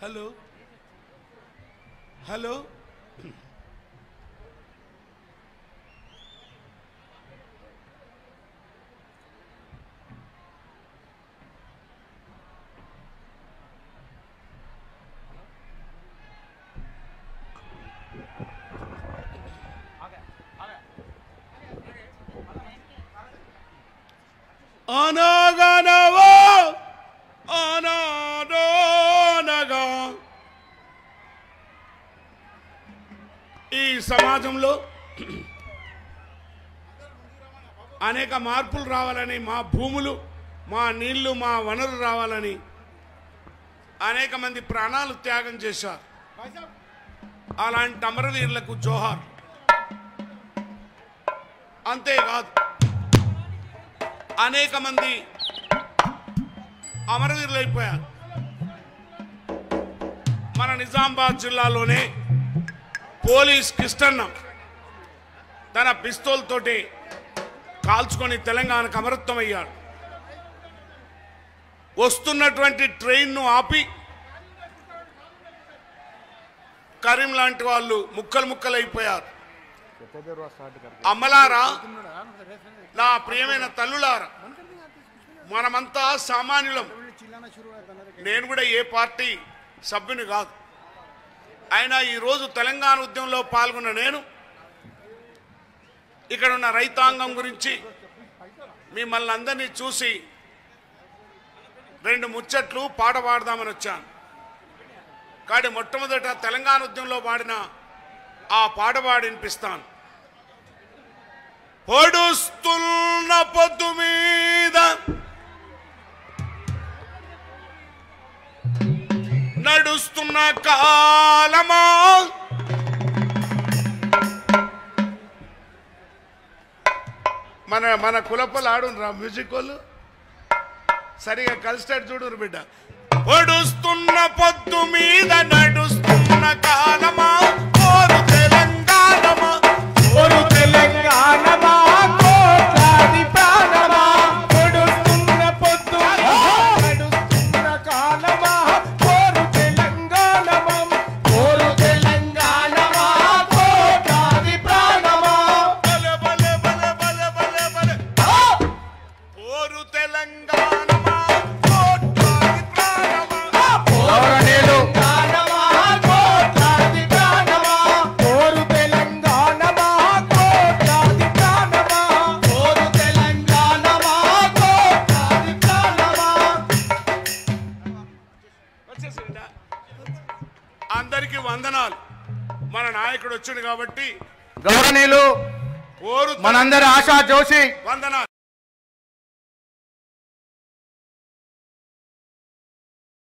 Hello? Hello? अनाग ఈ సమాజంలో అనేక మార్పులు రావాలని మా భూములు మా నీళ్ళు మా వనరు రావాలని అనేక మంది ప్రాణాలు త్యాగం చేశారు. అలాంటి అమరవీరులకు జోహార్. అంతేకాదు అనేక మంది అమరవీరులు అయిపోయారు మన నిజామాబాద్ జిల్లాలోనే పోలీస్ కిష్టన్న తన పిస్తోల్ తోటి కాల్చుకొని తెలంగాణకు అమరత్వం అయ్యాడు వస్తున్నటువంటి ట్రైన్ను ఆపి కరీం లాంటి వాళ్ళు ముక్కలు ముక్కలు అయిపోయారు అమ్మలారా నా ప్రియమైన తల్లులారా మనమంతా సామాన్యులం. నేను కూడా ఏ పార్టీ సభ్యుని కాదు. ఆయన ఈరోజు తెలంగాణ ఉద్యమంలో పాల్గొన్న నేను ఇక్కడ ఉన్న రైతాంగం గురించి మిమ్మల్ని అందరినీ చూసి రెండు ముచ్చట్లు పాట పాడదామని వచ్చాను. కాడి మొట్టమొదట తెలంగాణ ఉద్యమంలో పాడిన ఆ పాట పాడి వినిపిస్తాను. పొడుస్తున్న పొద్దు మీద నడుస్తున్న కాలమా? మన మన కులపలు ఆడునరా మ్యూజిక్ వాళ్ళు? సరిగా కలిసినట్టు చూడురు బిడ్డ. పొడుస్తున్న పొద్దు మీద నడుస్తున్న కాలమా? అందరికీ వందనాలు. మన నాయకుడు వచ్చిండు కాబట్టి గౌరవనీయులు మనందరి ఆశా జోషి. వందనాలు.